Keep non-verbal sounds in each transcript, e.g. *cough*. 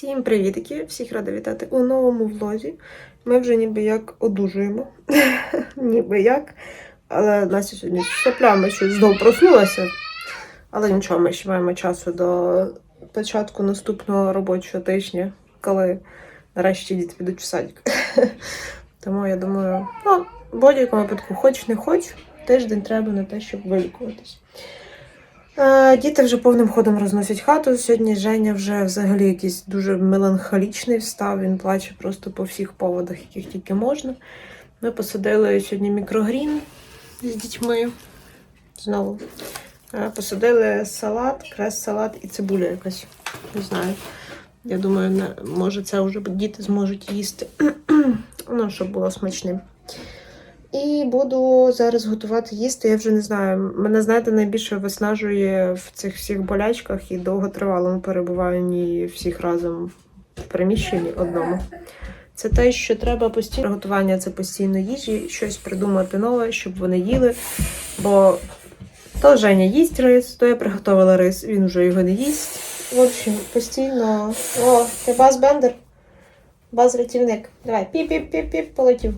Всім привітки! Всіх рада вітати у новому влозі. Ми вже ніби як одужуємо. *laughs* ніби як. Але Настя сьогодні соплями щось знову проснулася. Але нічого, ми ще маємо часу до початку наступного робочого тижня, коли нарешті діти підуть в садик. *laughs* Тому я думаю, ну, в будь-якому випадку, хоч не хоч, тиждень треба на те, щоб вилікуватись. Е, Діти вже повним ходом розносять хату. Сьогодні Женя вже взагалі якийсь дуже меланхолічний встав. Він плаче просто по всіх поводах, яких тільки можна. Ми посадили сьогодні мікрогрін з дітьми. Знову. Е, Посадили салат, крес-салат і цибуля якась. Не знаю. Я думаю, може це вже діти зможуть їсти. *clears throat* ну, щоб було смачним. І буду зараз готувати їсти. Я вже не знаю. Мене, знаєте, найбільше виснажує в цих всіх болячках і довготривалому перебуванні всіх разом в приміщенні одному. Це те, що треба постійно готування це постійно їжі, щось придумати нове, щоб вони їли. Бо то Женя їсть рис, то я приготувала рис, він вже його не їсть. В общем, постійно. О, ти баз бендер? Баз рятівник. Давай, піп-піп-піп-піп, полетів.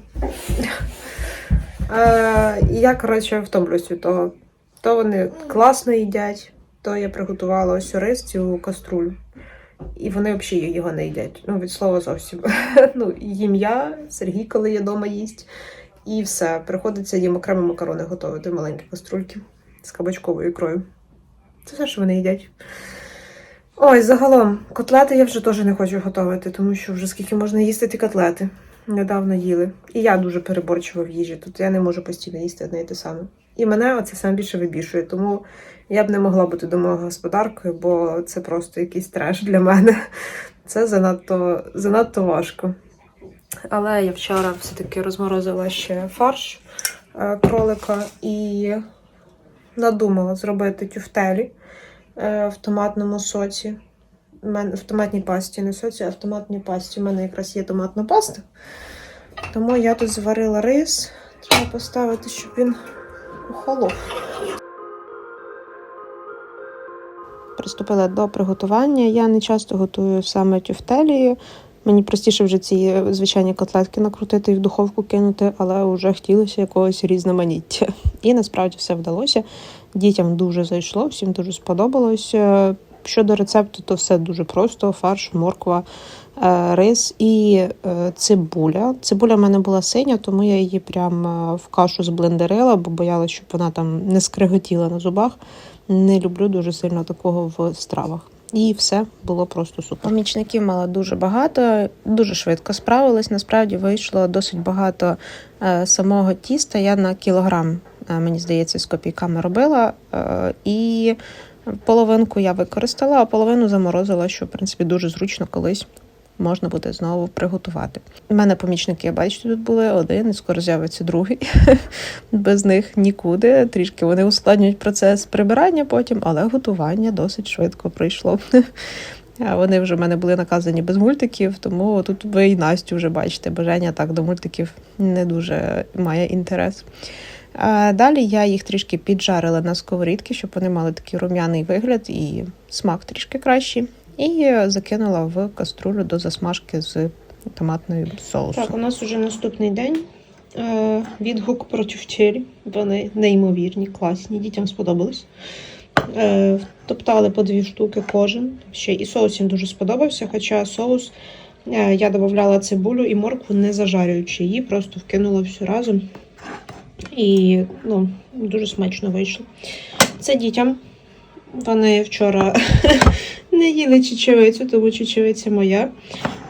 Е, і я, коротше, втомлюсь від того. То вони класно їдять, то я приготувала ось рис цю каструлю. І вони взагалі його не їдять. Ну, від слова зовсім. *laughs* ну, їм я, Сергій, коли я вдома їсть. І все. Приходиться їм окремо макарони готувати, маленькі каструльки з кабачковою ікрою. Це все, що вони їдять. Ой, загалом, котлети я вже теж не хочу готувати, тому що вже скільки можна їсти ті котлети. Недавно їли. І я дуже переборчива в їжі. Тут я не можу постійно їсти одне і те саме. І мене оце саме більше вибішує. Тому я б не могла бути домогосподаркою, бо це просто якийсь треш для мене. *laughs* Це занадто, занадто важко. Але я вчора все-таки розморозила ще фарш е, кролика і надумала зробити тюфтелі е, в томатному соці. В томатній пасті, не соці, а пасті. У мене якраз є томатна паста. Тому я тут зварила рис. Треба поставити, щоб він охолов. Приступила до приготування. Я не часто готую саме тюфтелі. Мені простіше вже ці звичайні котлетки накрутити і в духовку кинути, але вже хотілося якогось різноманіття. І насправді все вдалося. Дітям дуже зайшло, всім дуже сподобалось. Щодо рецепту, то все дуже просто: фарш, морква, е, рис і е, цибуля. Цибуля в мене була синя, тому я її прям е, в кашу зблендерила, бо боялася, щоб вона там не скриготіла на зубах. Не люблю дуже сильно такого в стравах. І все було просто супер. Помічників мала дуже багато, дуже швидко справилась. Насправді вийшло досить багато самого тіста. Я на кілограм, мені здається, з копійками робила. І половинку я використала, а половину заморозила, що в принципі дуже зручно колись. Можна буде знову приготувати. У мене помічники, я бачу, тут були один, і скоро з'явиться другий. *laughs* Без них нікуди. Трішки вони ускладнюють процес прибирання потім, але готування досить швидко прийшло. *laughs* А Вони вже в мене були наказані без мультиків, тому тут ви і Настю вже бачите. Бажання так до мультиків не дуже має інтерес. Далі я їх трішки піджарила на сковорідки, щоб вони мали такий рум'яний вигляд і смак трішки кращий. І закинула в каструлю до засмажки з томатною соусом. Так, у нас вже наступний день. Е, Відгук про тюфтелі. Вони неймовірні, класні, дітям сподобались. Е, Топтали по дві штуки кожен. Ще і соус їм дуже сподобався, хоча соус е, я додавала цибулю і моркву, не зажарюючи її, просто вкинула всю разом. І ну, дуже смачно вийшло. Це дітям. Вони вчора *laughs* не їли чечевицю, тому чечевиця моя.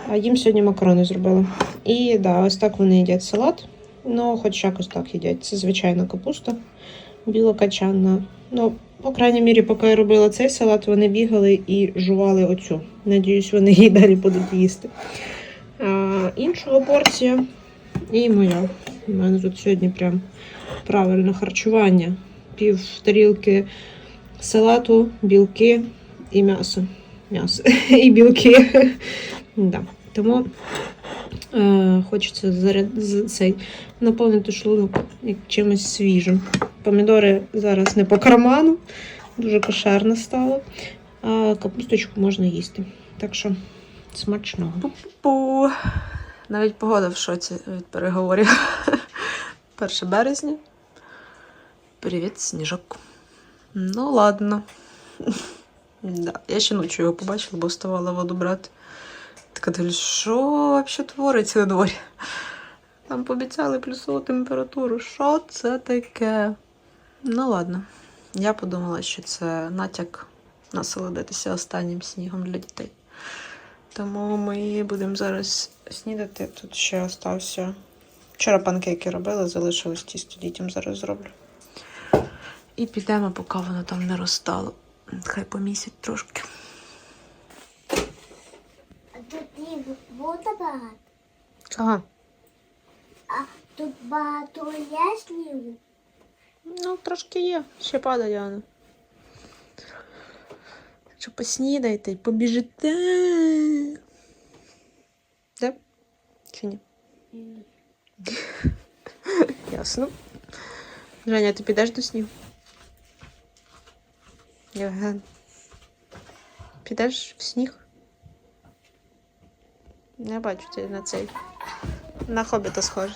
А їм сьогодні макарони зробила. І да, ось так вони їдять салат. Ну, хоч якось так їдять. Це звичайна капуста білокачанна. Ну, по крайній мірі, поки я робила цей салат, вони бігали і жували оцю. Надіюсь, вони її далі будуть їсти. А, іншого порція і моя. У мене тут сьогодні прям правильне харчування. Пів тарілки салату, білки і м'ясо. М'ясо і білки. да. Тому е, хочеться заряд, цей, наповнити шлунок чимось свіжим. Помідори зараз не по карману, дуже кошерно стало, а капусточку можна їсти. Так що Смачного. Навіть погода в шоці від переговорів. *laughs* 1 березня. Привіт, сніжок. Ну, ладно. *laughs* Да. Я ще ночі його побачила, бо вставала воду брати. Така дивлюсь, що взагалі твориться на дворі? Там пообіцяли плюсову температуру. Що це таке? Ну ладно. Я подумала, що це натяк насолодитися останнім снігом для дітей. Тому ми будемо зараз снідати. Тут ще остався. Вчора панкейки робила, залишилось тісто дітям зараз зроблю. І підемо, поки воно там не розстало. Хай помісять трошки. А тут буде багато. Ага. А тут багато є снігу. Ну, трошки є. Ще падає воно. Так що поснідайте і побіжите. Де? Чи ні? *laughs* Ясно. Женя, ти підеш до снігу? Євген. Підеш в сніг? Не бачу тебе на цей. На хобіта схоже.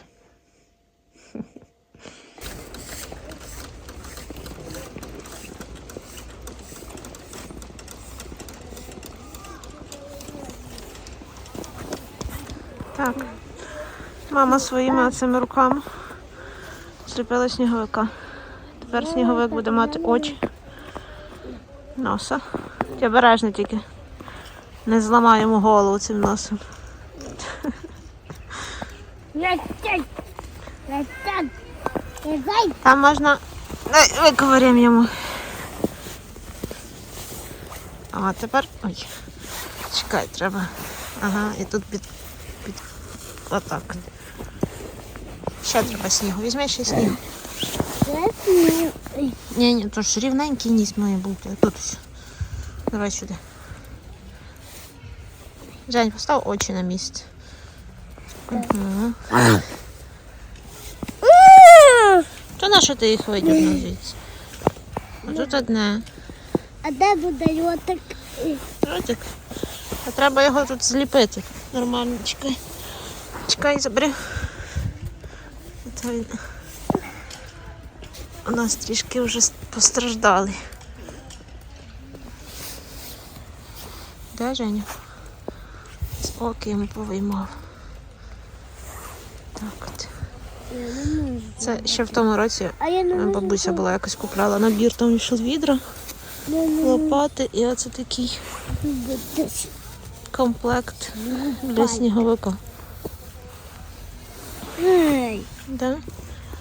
Так. Мама своїми оцими руками зліпила сніговика. Тепер сніговик буде мати очі, носа. Ти обережно тільки. Не зламай йому голову цим носом. Там можна. Виковиряємо йому. А тепер. Ой. Чекай, треба. Ага, і тут під... Отак. Ще треба снігу. Візьми ще. Сніг. Ні, ні, то ж рівненький ніс має бути. Тут ось. Давай сюди. Жень, постав очі на місце. Угу. То на що ти їх видірнув звідси? А тут одне. А де буде ротик? Ротик. А треба його тут зліпити. Нормально, чекай. Чекай, забери. Він. У нас трішки вже постраждали. Де Женя? З оки йому повиймав. Так от. Це ще в тому році бабуся була якось купляла набір, там йшов відра, лопати і оце такий комплект для сніговика. Да?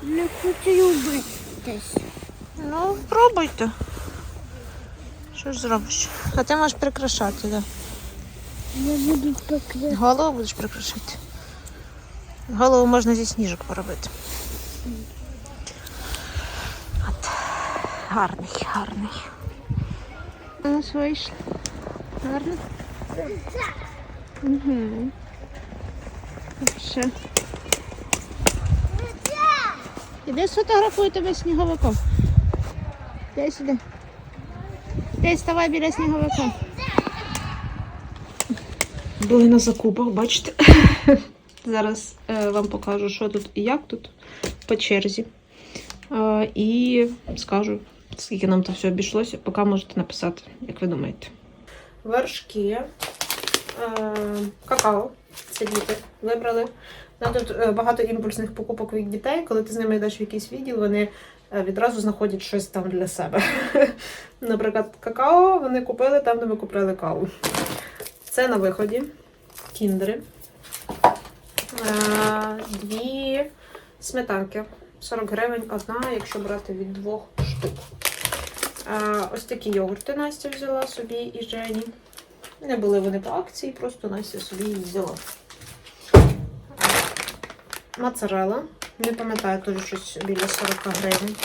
не хочу битись. Ну, пробуйте. Що ж зробиш? А ти можеш прикрашати, да. Я буду покрити. Голову будеш прикрашати. Голову можна зі сніжок поробити. От. Гарний, гарний. У нас вийшло. Гарно? Угу. Ще. Іди сфотографую тебе сніговиком. Дай сюди. Ти ставай біля сніговика. Були на закупах, бачите. *laughs* Зараз е, вам покажу, що тут і як тут по черзі. Е, і скажу, скільки нам це все обійшлося, поки можете написати, як ви думаєте. Вершки, е, какао. Це діти вибрали. Нам тут е, багато імпульсних покупок від дітей. Коли ти з ними йдеш в якийсь відділ, вони е, відразу знаходять щось там для себе. *laughs* Наприклад, какао вони купили там, де ми купили каву. Це на виході. Кіндери. Е, Дві сметанки. 40 гривень одна, якщо брати від двох штук. Ось такі йогурти Настя взяла собі і Жені. Не були вони по акції, просто Настя собі їх взяла. Моцарелла. Не пам'ятаю, теж щось біля 40 гривень.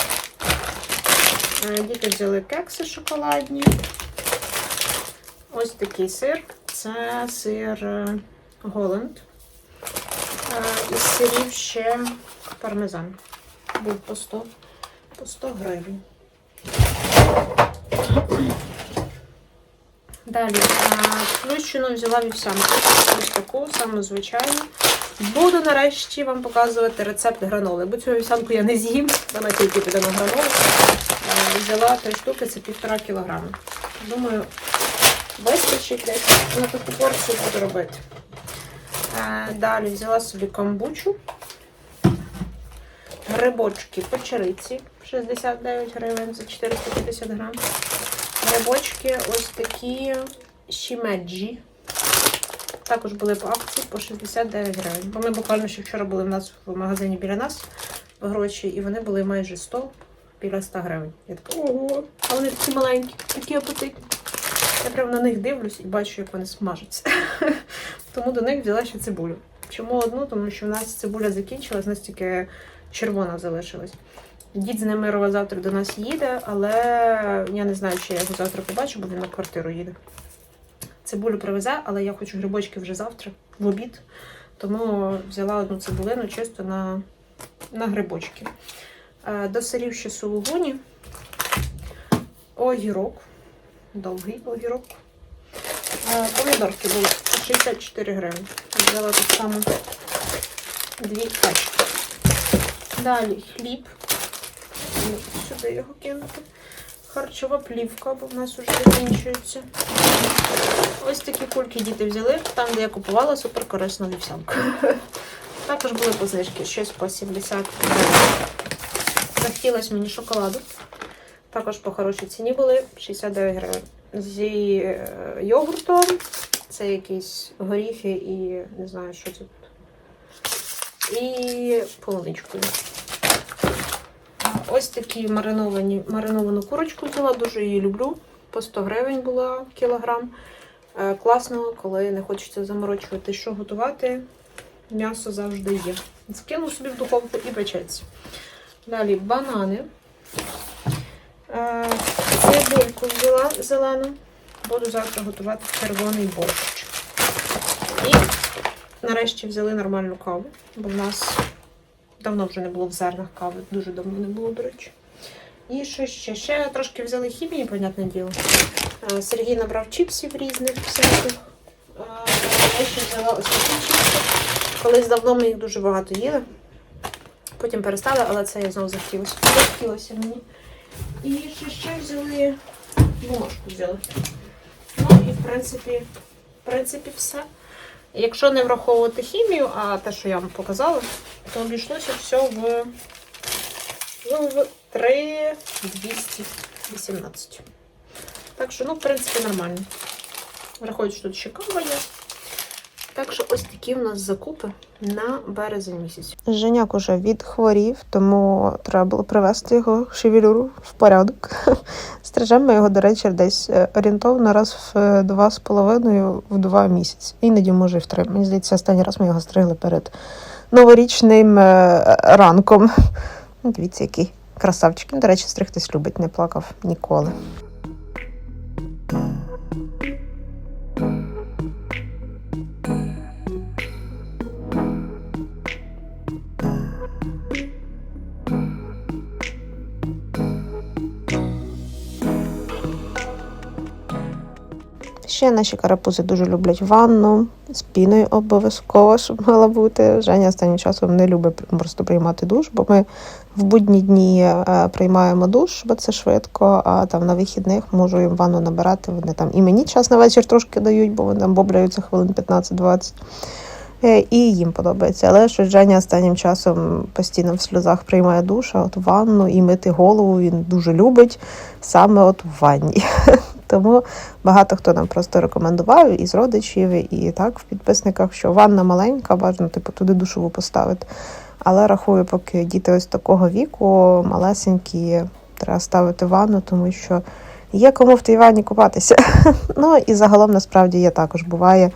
Е, Діти взяли кекси шоколадні. Ось такий сир. Це сир е, Голланд. Е, Із сирів ще пармезан. Був по 100, по 100 гривень. Далі, а, плющену взяла вівсянку. Ось таку, саму звичайну. Буду нарешті вам показувати рецепт граноли, бо цю вівсянку я не з'їм, вона тільки піде на гранолу. Е, Взяла три штуки, це півтора кілограми. Думаю, вистачить десь на таку порцію буду робити. Е, Далі взяла собі камбучу. Грибочки печериці 69 гривень за 450 грам. Грибочки ось такі шімеджі. Також були по акції по 69 гривень. Бо ми буквально ще вчора були в нас в магазині біля нас в гроші, і вони були майже 100 біля 100 гривень. Я така, ого, а вони такі маленькі, такі апетитні. Я прямо на них дивлюсь і бачу, як вони смажаться. *laughs* Тому до них взяла ще цибулю. Чому одну? Тому що в нас цибуля закінчилась, у нас тільки червона залишилась. Дід з Немирова завтра до нас їде, але я не знаю, чи я його завтра побачу, бо він на квартиру їде. Цибулю привезе, але я хочу грибочки вже завтра, в обід. Тому взяла одну цибулину чисто на, на грибочки. Е, До сирів ще сулугуні. Огірок. Довгий огірок. Е, Помідорки були 64 гривні. Взяла так само дві пачки. Далі хліб. Сюди його кинути. Харчова плівка, бо в нас вже закінчується. Ось такі кульки діти взяли, там, де я купувала супер корисну вівсянку. *laughs* Також були позначки, щось по 70 гривень. Захотілося мені шоколаду. Також по хорошій ціні були 69 гривень. Зі е, йогуртом. Це якісь горіхи і не знаю, що це тут. І полуничкою. Ось такі мариновані, мариновану курочку взяла, дуже її люблю. По 100 гривень була кілограм. Е, Класно, коли не хочеться заморочувати, що готувати. М'ясо завжди є. Скину собі в духовку і печеться. Далі банани. Е, Цибульку взяла зелену. Буду завтра готувати червоний борщ. І нарешті взяли нормальну каву, бо в нас давно вже не було в зернах кави, дуже давно не було, до речі. І що ще? Ще трошки взяли хімії, понятне діло. Е, Сергій набрав чіпсів різних всяких. Е, Я ще взяла ось такі чіпси. Колись давно ми їх дуже багато їли. Потім перестали, але це я знову захотілося. Захотілося мені. І ще ще взяли бумажку взяли. Ну і в принципі, в принципі, все. Якщо не враховувати хімію, а те, що я вам показала, то обійшлося все в, в 3,218. Так що, ну, в принципі, нормально. Враховуючи, що тут ще кава є. Так що ось такі в нас закупи на березень місяць. Женяк уже відхворів, тому треба було привести його шевелюру в порядок. *laughs* Стрижемо його, до речі, десь е, орієнтовно раз в е, два з половиною в два місяці. Іноді може і в три. Мені здається, останній раз ми його стригли перед новорічним е, ранком. *laughs* Ну, Дивіться, який красавчик. До речі, стригтись любить, не плакав ніколи. Ще наші карапузи дуже люблять ванну з піною обов'язково, щоб мала бути. Женя останнім часом не любить просто приймати душ, бо ми в будні дні е, приймаємо душ, бо це швидко, а там на вихідних можу їм ванну набирати. Вони там і мені час на вечір трошки дають, бо вони там бобляються хвилин 15-20. Е, І їм подобається. Але що Женя останнім часом постійно в сльозах приймає душ, а от ванну і мити голову він дуже любить саме от в ванні. *laughs* Тому багато хто нам просто рекомендував із родичів, і так в підписниках, що ванна маленька, бажано типу туди душову поставити. Але рахую, поки діти ось такого віку, малесенькі, треба ставити ванну, тому що є кому в тій ванні купатися. *laughs* ну і загалом насправді я також буває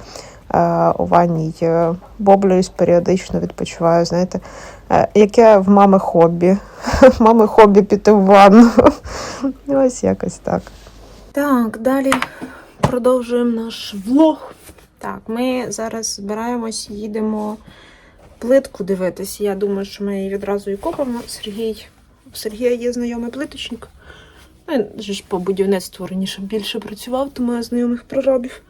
е, у ванні е, боблююсь періодично, відпочиваю. Знаєте, е, яке в мами хобі? В *laughs* мами хобі піти в ванну. *laughs* Ось якось так. Так, далі продовжуємо наш влог. Так, ми зараз збираємось, їдемо плитку дивитись. Я думаю, що ми її відразу і купимо. Сергій, у Сергія є знайомий плиточник. Він ж по будівництву раніше більше працював, тому я знайомих прорабів.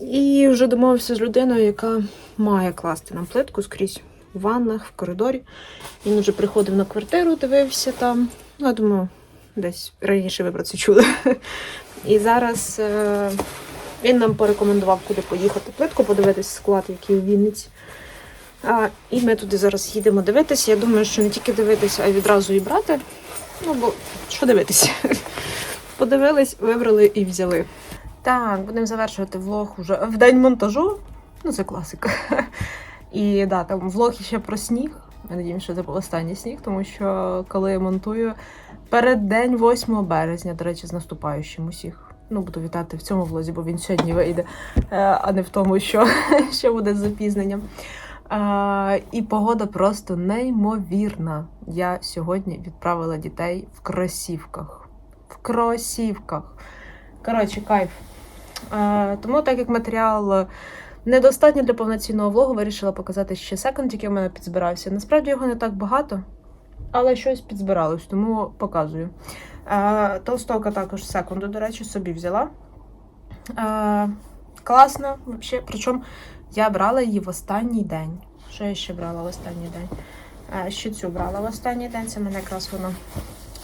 І вже домовився з людиною, яка має класти нам плитку скрізь у ваннах, в коридорі. Він вже приходив на квартиру, дивився там. Ну, я думаю, десь раніше ви про це чули. І зараз е, він нам порекомендував, куди поїхати плитку, подивитись склад, який у Вінниці. А, і ми туди зараз їдемо дивитися. Я думаю, що не тільки дивитися, а й відразу і брати. Ну, бо що дивитися? *laughs* Подивились, вибрали і взяли. Так, будемо завершувати влог уже в день монтажу. Ну, це класика. *laughs* І да, там влог ще про сніг. Надіємося, що це був останній сніг, тому що коли я монтую перед день 8 березня, до речі, з наступаючим усіх. Ну, буду вітати в цьому влозі, бо він сьогодні вийде, е, а не в тому, що, *laughs* що буде з запізненням. І погода просто неймовірна. Я сьогодні відправила дітей в кросівках. В кросівках. Коротше, кайф. А, тому, так як матеріал недостатньо для повноцінного влогу, вирішила показати ще секонд, який у мене підзбирався. Насправді його не так багато, але щось підзбиралось, тому показую. А, толстовка також секунду, до речі, собі взяла. А, класно, взагалі. Причому я брала її в останній день. Що я ще брала в останній день? А, ще цю брала в останній день. Це мене якраз воно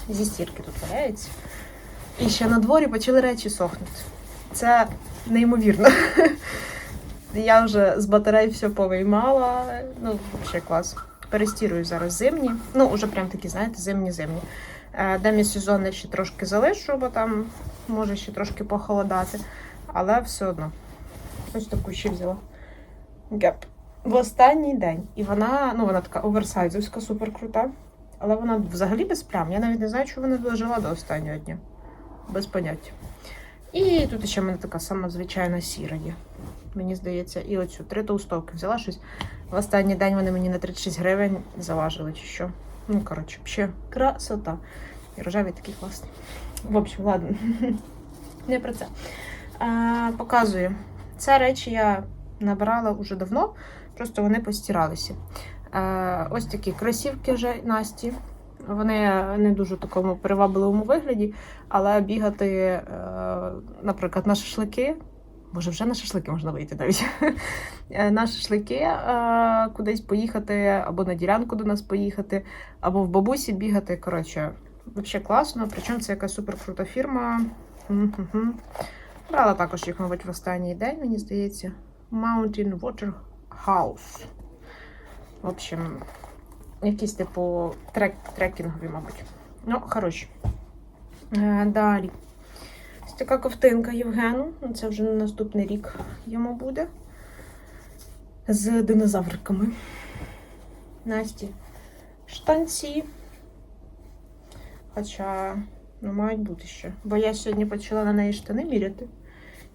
зі стірки тут валяється. І ще на дворі почали речі сохнути. Це неймовірно. *laughs* Я вже з батарей все повиймала. Ну, взагалі клас. Перестірую зараз зимні. Ну, вже прям такі, знаєте, зимні-зимні. Е, Демісезонні ще трошки залишу, бо там може ще трошки похолодати. Але все одно. Ось таку ще взяла. Геп. В останній день. І вона, ну, вона така оверсайзовська, супер крута. Але вона взагалі без плям. Я навіть не знаю, що вона дожила до останнього дня. Без поняття. І тут ще в мене така сама звичайна сіра є. Мені здається, і оцю три толстовки взяла щось. В останній день вони мені на 36 гривень заважили, чи що. Ну, коротше, ще красота. І рожевий такий класний. В общем, ладно. *laughs* Не про це. А, показую. Це речі я набирала уже давно, просто вони постиралися. Е, ось такі кросівки вже Насті. Вони не дуже в такому привабливому вигляді, але бігати, е, наприклад, на шашлики. Може, вже на шашлики можна вийти навіть. Е, на шашлики е, кудись поїхати, або на ділянку до нас поїхати, або в бабусі бігати. Коротше, взагалі класно. Причому це якась суперкрута фірма. Брала також їх, мабуть, в останній день, мені здається. Mountain Water House. В общем, якісь типу трек, трекінгові, мабуть. Ну, хороші. Е, далі. Така ковтинка Євгену. Ну, Це вже на наступний рік йому буде. З динозавриками. Насті. Штанці. Хоча, ну, мають бути ще. Бо я сьогодні почала на неї штани міряти.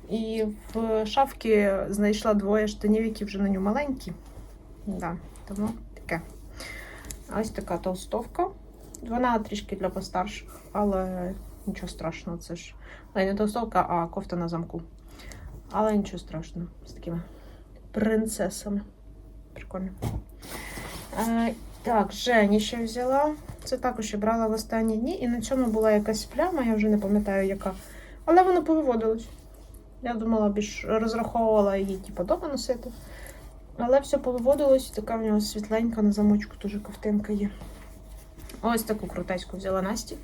І в шафці знайшла двоє штанів, які вже на нього маленькі. Да, тому таке. Ось така толстовка. Вона трішки для постарших, але нічого страшного. Це ж ну, не толстовка, а кофта на замку. Але нічого страшного. З такими принцесами. Прикольно. Е, так, Жені ще взяла. Це також я брала в останні дні. І на цьому була якась пляма, я вже не пам'ятаю яка. Але воно повиводилось. Я думала, більш розраховувала її типу, дома носити. Але все повиводилось, і така в нього світленька на замочку теж ковтинка є. Ось таку крутеську взяла Насті.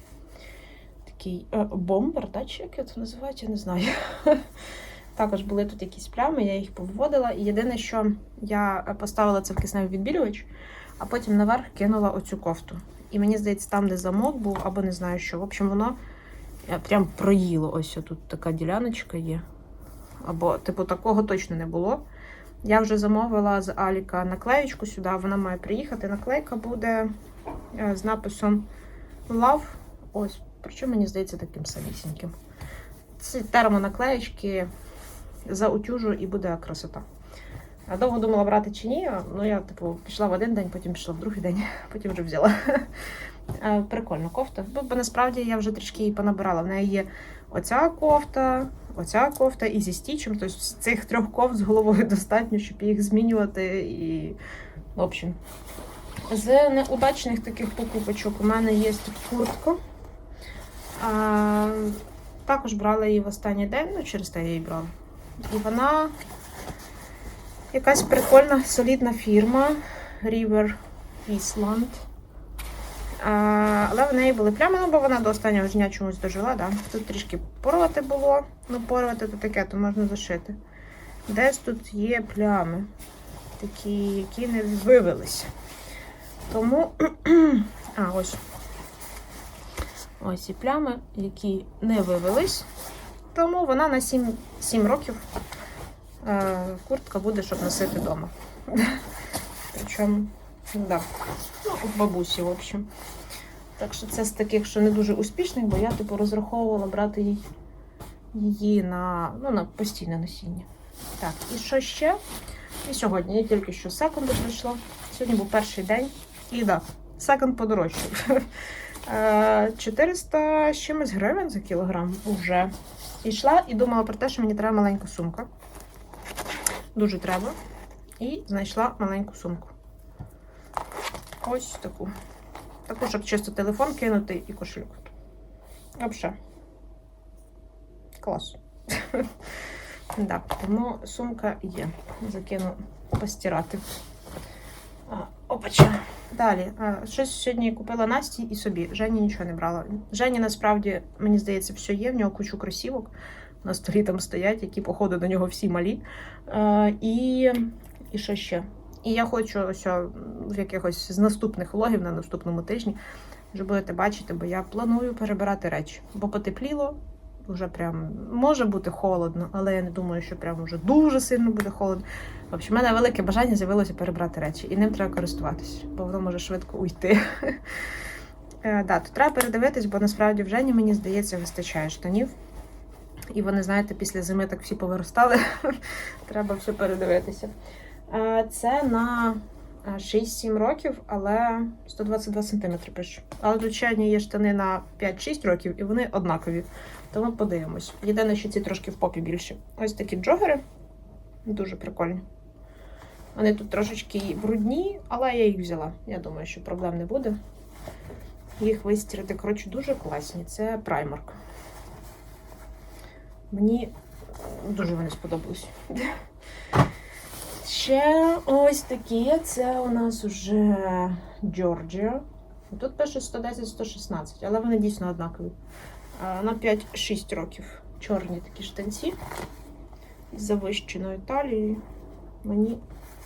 Такий е, бомбер, так, чи як це називають, я не знаю. *laughs* Також були тут якісь плями, я їх повиводила. І єдине, що я поставила це в кисневий відбілювач, а потім наверх кинула оцю кофту. І мені здається, там, де замок був, або не знаю що. В общем, воно е, прям проїло. Ось тут така діляночка є. Або, типу, такого точно не було. Я вже замовила з Аліка наклеєчку сюди, вона має приїхати. Наклейка буде е, з написом Love. Ось, причому мені здається таким самісіньким. Це термонаклеєчки заутюжу і буде красота. Довго думала брати чи ні. Ну я типу пішла в один день, потім пішла в другий день, *laughs* потім вже взяла. *laughs* Прикольна кофта. Бо, насправді я вже трішки її понабирала. В неї є оця кофта, оця кофта і зі стічем. Тобто цих трьох кофт з головою достатньо, щоб їх змінювати. І, в общем, з неудачних таких покупочок у мене є куртка. А, також брала її в останній день, ну через те я її брала. І вона якась прикольна, солідна фірма River Island. А, але в неї були плями, ну бо вона до останнього дня чомусь дожила. Да? Тут трішки порвати було. Ну, порвати то таке, то можна зашити. Десь тут є плями, такі, які не вивелися. Тому. *clears throat* а, ось. Ось ці плями, які не вивелись. Тому вона на 7, 7 років е, куртка буде, щоб носити вдома. Причому, да. Ну, у бабусі, в общем. Так що це з таких, що не дуже успішних, бо я типу розраховувала брати їй, її на, ну, на постійне носіння. Так, і що ще? І сьогодні я тільки що секунду прийшла. Сьогодні був перший день. І так, секунд подорожчав. Е, 400 з чимось гривень за кілограм уже. І йшла і думала про те, що мені треба маленька сумка. Дуже треба. І знайшла маленьку сумку. Ось таку. Таку, щоб чисто телефон кинути і кошельок. Взагалі. Клас. *laughs* Да, тому сумка є. Закину постирати. Опача. Далі. Щось сьогодні купила Насті і собі. Жені нічого не брала. Жені насправді, мені здається, все є. В нього кучу кросівок. На столі там стоять, які, походу, до нього всі малі. І, і що ще? І я хочу ось в якихось з наступних влогів на наступному тижні вже будете бачити, бо я планую перебирати речі. Бо потепліло, вже прям може бути холодно, але я не думаю, що прям вже дуже сильно буде холодно. В общем, мене велике бажання з'явилося перебрати речі, і ним треба користуватися, бо воно може швидко уйти. *laughs* Е, да, тут треба передивитись, бо насправді в Жені, мені здається, вистачає штанів. І вони, знаєте, після зими так всі повиростали. *laughs* треба все передивитися. Е, Це на 6-7 років, але 122 см пишу. Але тут є штани на 5-6 років, і вони однакові. Тому подивимось. Єдине, що ці трошки в попі більше. Ось такі джогери. Дуже прикольні. Вони тут трошечки брудні, але я їх взяла. Я думаю, що проблем не буде. Їх вистірити, коротше, дуже класні. Це Primark. Мені дуже вони сподобались. Ще ось такі. Це у нас уже Georgia. Тут пише 110-116, але вони дійсно однакові. На 5-6 років. Чорні такі штанці з завищеною талією. Мені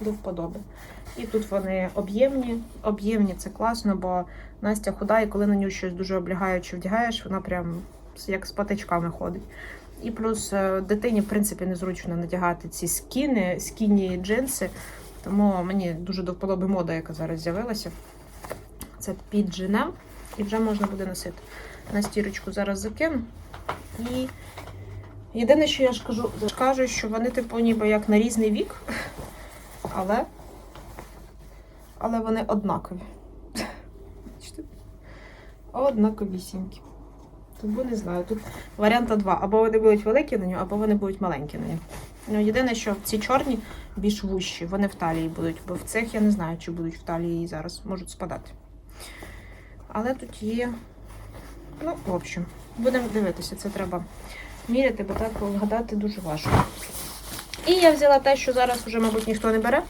до вподоби. І тут вони об'ємні. Об'ємні це класно, бо Настя худа, і коли на нього щось дуже облягаюче вдягаєш, вона прям як з патичками ходить. І плюс е, дитині, в принципі, незручно надягати ці скіни, скіні джинси. Тому мені дуже до вподоби мода, яка зараз з'явилася. Це під джинем, і вже можна буде носити. На стірочку зараз закину. І єдине, що я ж кажу, кажу, що вони, типу, ніби як на різний вік, але, але вони однакові. Бачите? Однаковісінькі. Тому не знаю. Тут варіанта два. Або вони будуть великі на нього, або вони будуть маленькі на нього. Ну, єдине, що ці чорні більш вущі, вони в талії будуть, бо в цих я не знаю, чи будуть в талії зараз, можуть спадати. Але тут є. Ну, в общем, будемо дивитися, це треба міряти, бо так вгадати дуже важко. І я взяла те, що зараз вже, мабуть, ніхто не бере,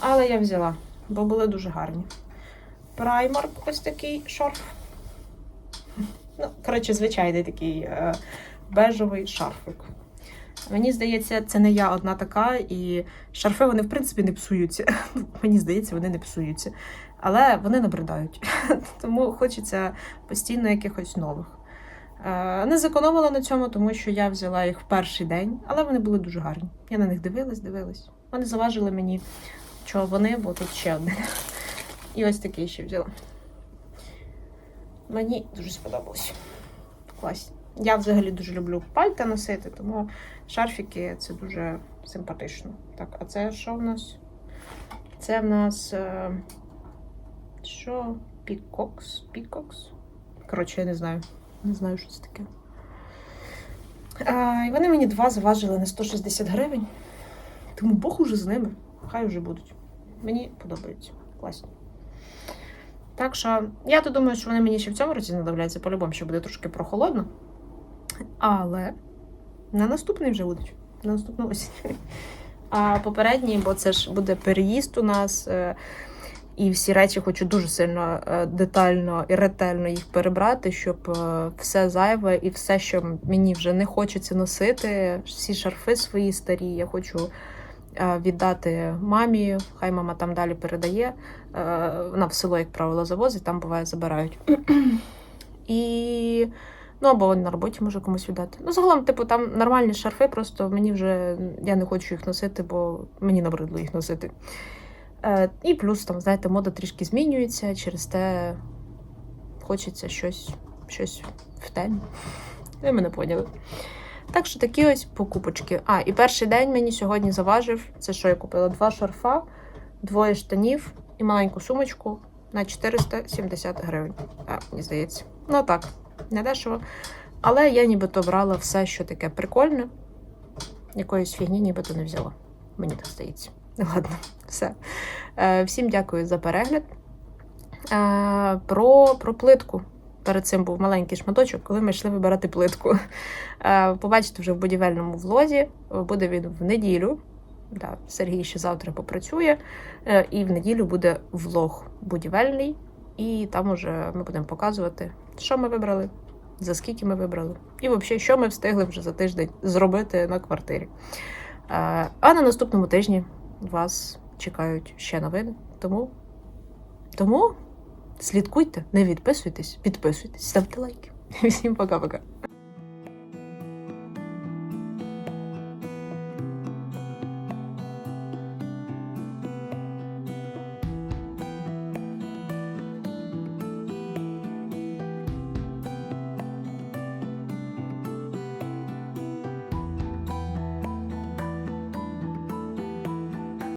але я взяла, бо були дуже гарні. Primark ось такий шарф. Ну, коротше, звичайний такий е, бежевий шарфик. Мені здається, це не я одна така, і шарфи вони, в принципі, не псуються. *laughs* Мені здається, вони не псуються. Але вони набридають. *laughs* Тому хочеться постійно якихось нових. Е, Не зекономила на цьому, тому що я взяла їх в перший день, але вони були дуже гарні. Я на них дивилась, дивилась. Вони заважили мені, що вони, бо тут ще один. І ось такий ще взяла. Мені дуже сподобалось. Класні. Я взагалі дуже люблю пальта носити, тому шарфіки це дуже симпатично. Так, а це що в нас? Це в нас. е, Що? Пікокс? Пікокс? Коротше, я не знаю. Не знаю, що це таке. А, і вони мені два заважили на 160 гривень. Тому Бог уже з ними. Хай вже будуть. Мені подобається. Класно. Так що я то думаю, що вони мені ще в цьому році знадобляться, по-любому ще буде трошки прохолодно. Але на наступний вже будуть. На наступну осінь. А попередній, бо це ж буде переїзд у нас. е, І всі речі хочу дуже сильно е, детально і ретельно їх перебрати, щоб е, все зайве і все, що мені вже не хочеться носити, всі шарфи свої старі, я хочу віддати мамі. Хай мама там далі передає. Е, Вона в село, як правило, завозить, там буває забирають. І ну або на роботі може комусь віддати. Ну, загалом, типу, там нормальні шарфи, просто мені вже я не хочу їх носити, бо мені набридло їх носити. Е, і плюс там, знаєте, мода трішки змінюється, через те хочеться щось, щось в темі. Ви мене поняли. Так що такі ось покупочки. А, і перший день мені сьогодні заважив. Це що я купила? Два шарфа, двоє штанів і маленьку сумочку на 470 гривень. А, мені здається. Ну так, не дешево. Але я нібито брала все, що таке прикольне. Якоїсь фігні нібито не взяла. Мені так здається. Ладно, все. Е, всім дякую за перегляд. Е, про, про плитку. Перед цим був маленький шматочок, коли ми йшли вибирати плитку. *laughs* Е, побачите вже в будівельному влозі. Буде він в неділю. Да, Сергій ще завтра попрацює. Е, і в неділю буде влог будівельний. І там уже ми будемо показувати, що ми вибрали, за скільки ми вибрали, і взагалі, що ми встигли вже за тиждень зробити на квартирі. Е, А на наступному тижні вас чекають ще новини. Тому, тому слідкуйте, не відписуйтесь, підписуйтесь, ставте лайки. *laughs* Всім пока-пока.